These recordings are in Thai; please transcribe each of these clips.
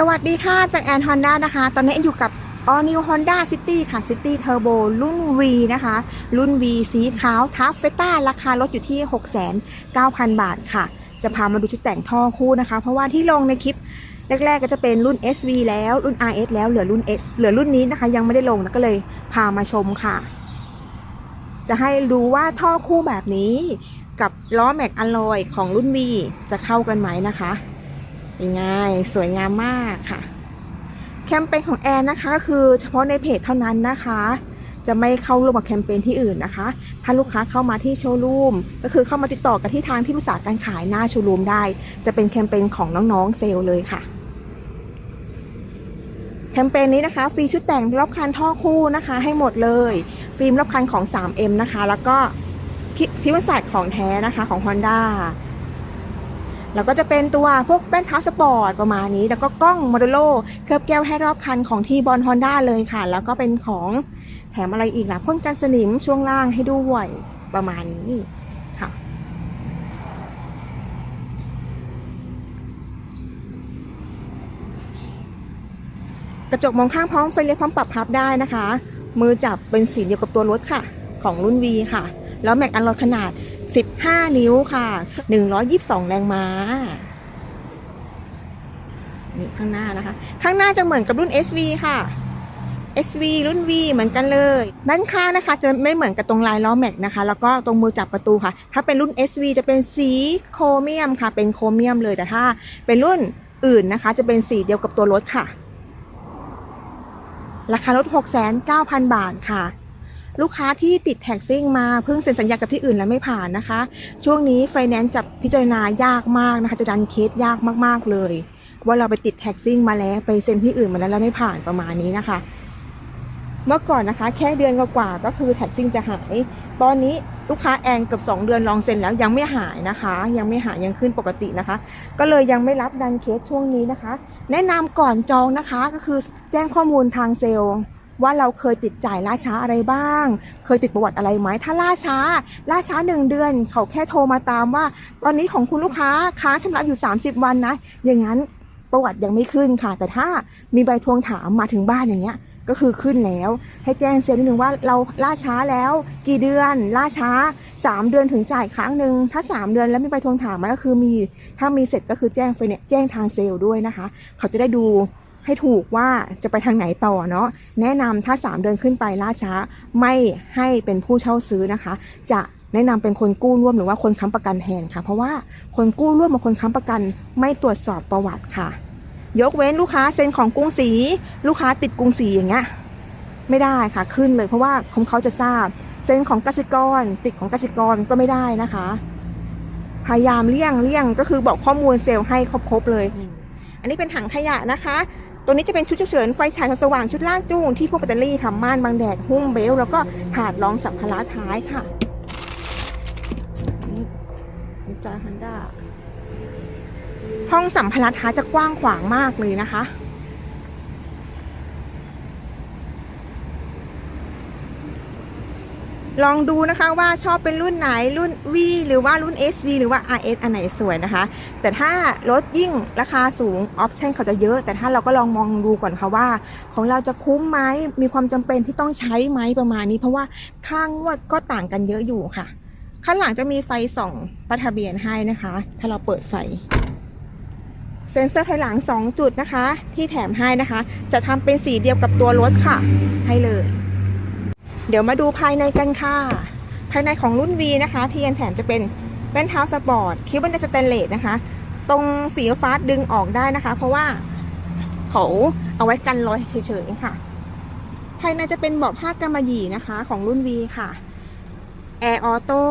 สวัสดีค่ะ จากแอนฮอนด้านะคะ ตอนนี้แอนอยู่กับ All New Honda City ค่ะ City Turbo รุ่น V นะคะ รุ่น V สีขาวทัฟเฟต้าราคารถอยู่ที่ 6,900 บาทค่ะ จะพามาดูชุดแต่งท่อคู่นะคะ เพราะว่าที่ลงในคลิปแรกๆก็จะเป็นรุ่น SV แล้วรุ่น RS แล้วเหลือรุ่น S เหลือรุ่นนี้นะคะ ยังไม่ได้ลงนะก็เลยพามาชมค่ะ จะให้รู้ว่าท่อคู่แบบนี้ กับล้อแม็กอลลอยของรุ่น V จะเข้ากันไหมนะคะ เป็นไงสวยงามมากค่ะ แคมเปญของแอนนะคะก็คือเฉพาะในเพจเท่านั้นนะคะ จะไม่เข้าร่วมกับแคมเปญที่อื่นนะคะ ถ้าลูกค้าเข้ามาที่โชว์รูมก็คือเข้ามาติดต่อกับที่ทางที่ปรึกษาการขายหน้าโชว์รูมได้ จะเป็นแคมเปญของน้องๆเซลล์เลยค่ะแคมเปญนี้นะคะฟรีชุดแต่งรอบคันท่อคู่นะคะ ให้หมดเลย ฟิล์มรอบคันของ 3M นะคะ แล้วก็พิวศาสตร์ของแท้นะคะของ Honda แล้วก็จะเป็นตัวพวกแป้นเท้าสปอร์ตประมาณนี้ แล้วก็กล้องโมเดโลเคลือบแก้วให้รอบคันของที่บอลฮอนด้าเลยค่ะ แล้วก็เป็นของแถมอะไรอีกล่ะพ่นกันสนิมช่วงล่างให้ด้วยประมาณนี้ค่ะกระจกมองข้างพร้อมไฟเลี้ยวพร้อมปรับพับได้นะคะ มือจับเป็นสีเดียวกับตัวรถค่ะ ของรุ่น V ค่ะ แล้วแม็กอันลอยขนาด 15 นิ้วค่ะ 122 แรงม้า นี่ข้างหน้านะคะ ข้างหน้าจะเหมือนกับรุ่น SV ค่ะ SV รุ่น V เหมือนกันเลย ด้านข้างนะคะ จะไม่เหมือนกับตรงลายล้อแม็กนะคะ แล้วก็ตรงมือจับประตูค่ะ ถ้าเป็นรุ่น SV จะเป็นสีโครเมียมค่ะ เป็นโครเมียมเลย แต่ถ้าเป็นรุ่นอื่นนะคะ จะเป็นสีเดียวกับตัวรถค่ะ ราคารถ 6,900บาทค่ะ ลูกค้าที่ติดแท็กซิ่งมาเพิ่งเซ็นสัญญากับที่อื่นแล้วไม่ผ่านนะคะ ช่วงนี้ไฟแนนซ์จับพิจารณายากมากนะคะ จะดันเคสยากมากๆเลย ว่าเราไปติดแท็กซิ่งมาแล้วไปเซ็นที่อื่นมาแล้วแล้วไม่ผ่านประมาณนี้นะคะ เมื่อก่อนนะคะ แค่เดือนกว่าก็คือแท็กซิ่งจะหาย ตอนนี้ลูกค้าแอนเกือบ2 เดือนลองเซ็นแล้วยังไม่หายนะคะ ยังไม่หายยังขึ้นปกตินะคะ ก็เลยยังไม่รับดันเคสช่วงนี้นะคะ แนะนำก่อนจองนะคะก็คือแจ้งข้อมูลทางเซลล์ ว่าเราเคยติดจ่ายล่าช้าอะไรบ้าง เคยติดประวัติอะไรไหมถ้าล่าช้า ล่าช้าหนึ่งเดือน เขาแค่โทรมาตามว่า ตอนนี้ของคุณลูกค้าค้างชำระอยู่ 30 วันนะ อย่างนั้นประวัติยังไม่ขึ้นค่ะ แต่ถ้ามีใบทวงถามมาถึงบ้านอย่างเงี้ยก็คือขึ้นแล้ว ให้แจ้งเซลล์นิดนึงว่าเราล่าช้าแล้ว กี่เดือนล่าช้า 3 เดือนถึงจ่ายครั้งหนึ่งถ้า 3 เดือนแล้วไมีใบทวงถามมาก็คือมีถ้ามีเสร็จก็คือแจ้งไฟเนี่ยแจ้งทางเซลล์ด้วยนะคะ เขาจะได้ดู ให้ถูกว่าจะไปทางไหนต่อเนาะแนะนำถ้า 3 เดือนขึ้นไปล่าช้าไม่ให้เป็นผู้เช่าซื้อนะคะ จะแนะนำเป็นคนกู้ร่วมหรือว่าคนค้ำประกันแทนค่ะ เพราะว่าคนกู้ร่วมกับคนค้ำประกันไม่ตรวจสอบประวัติค่ะ ยกเว้นลูกค้าเซ็นของกรุงศรีลูกค้าติดกรุงศรีอย่างเงี้ยไม่ได้ค่ะขึ้นเลยเพราะว่าของเขาจะทราบเซ็นของกสิกร ติดของกสิกรก็ไม่ได้นะคะ พยายามเลี่ยงเลี่ยงก็คือบอกข้อมูลเซลล์ให้ครบๆเลย อันนี้เป็นถังขยะนะคะ ตัวนี้จะเป็นชุดฉุกเฉินไฟฉายสว่างชุดลากจูงที่พวกแบตเตอรี่ค่ะม่านบังแดดหุ้มเบลแล้วก็ถาดรองสัมภาระท้ายค่ะนี่นิจาฮันด้าห้องสัมภาระท้ายจะกว้างขวางมากเลยนะคะ ลองดูนะคะว่าชอบเป็นรุ่นไหนรุ่น V หรือว่ารุ่น SV หรือว่า RS อันไหนสวยนะคะ แต่ถ้ารถยิ่งราคาสูงออปชั่นเขาจะเยอะ แต่ถ้าเราก็ลองมองดูก่อนค่ะว่า ของเราจะคุ้มไหมมีความจำเป็นที่ต้องใช้ไหมประมาณนี้ เพราะว่าค่างวดก็ต่างกันเยอะอยู่ค่ะข้างหลังจะมีไฟส่องป้ายทะเบียนให้นะคะ ถ้าเราเปิดไฟเซ็นเซอร์ถอยหลัง 2 จุดนะคะ ที่แถมให้นะคะ จะทำเป็นสีเดียวกับตัวรถค่ะ ให้เลย เดี๋ยวมาดูภายในกันค่ะ ภายในของรุ่น V นะคะที่ยันแถมจะเป็นแว่นเท้าสปอร์ตคิ้วบันไดสแตนเลสนะคะ ตรงสีฟ้าดึงออกได้นะคะ เพราะว่าเขาเอาไว้กันรอยเฉยๆค่ะ ภายในจะเป็นเบาะผ้ากำมะหยี่นะคะ ของรุ่น V ค่ะแอร์ออโต้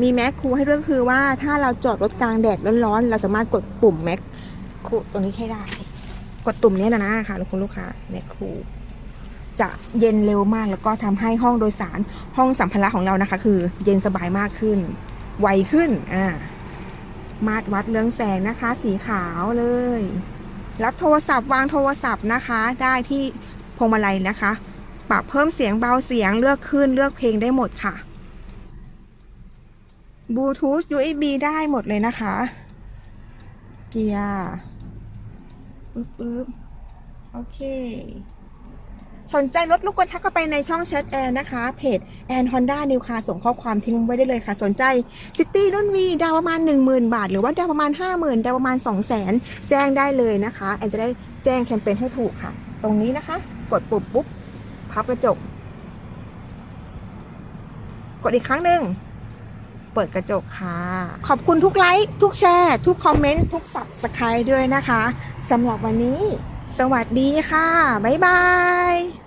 มีแม็กคูให้ด้วยคือว่าถ้าเราจอดรถกลางแดดร้อนๆ เราสามารถกดปุ่มแม็กคูตรงนี้ให้ได้ กดตุ่มนี้นะนะคะคุณลูกค้าแม็กคู จะเย็นเร็วมากแล้วก็ทำให้ห้องโดยสารห้องสัมภาระของเรานะคะ คือเย็นสบายมากขึ้น ไวขึ้นอ่ามาตรวัดเรืองแสงนะคะ สีขาวเลย รับโทรศัพท์วางโทรศัพท์นะคะ ได้ที่พวงมาลัยนะคะ ปรับเพิ่มเสียงเบาเสียงเลือกขึ้นเลือกเพลงได้หมดค่ะบลูทูธ USB ได้หมดเลยนะคะ เกียร์ปึ๊บปึ๊บโอเค สนใจรถลูกกดทักเข้าไปในช่องแชทแอนนะคะ เพจแอนฮอนด้านิวคาส่งข้อความทิ้งไว้ได้เลยค่ะ สนใจซิตี้รุ่นวีดาวประมาณ 10,000 บาท หรือว่าดาวประมาณ 50,000 ดาวประมาณ 200,000 แจ้งได้เลยนะคะ แอนจะได้แจ้งแคมเปญให้ถูกค่ะ ตรงนี้นะคะ กดปุ่มปุ๊บ พับกระจก กดอีกครั้งหนึ่งเปิดกระจกค่ะ ขอบคุณทุกไลค์ ทุกแชร์ ทุกคอมเมนต์ ทุกสับสไครด้วยนะคะสำหรับวันนี้ สวัสดีค่ะ บ๊ายบาย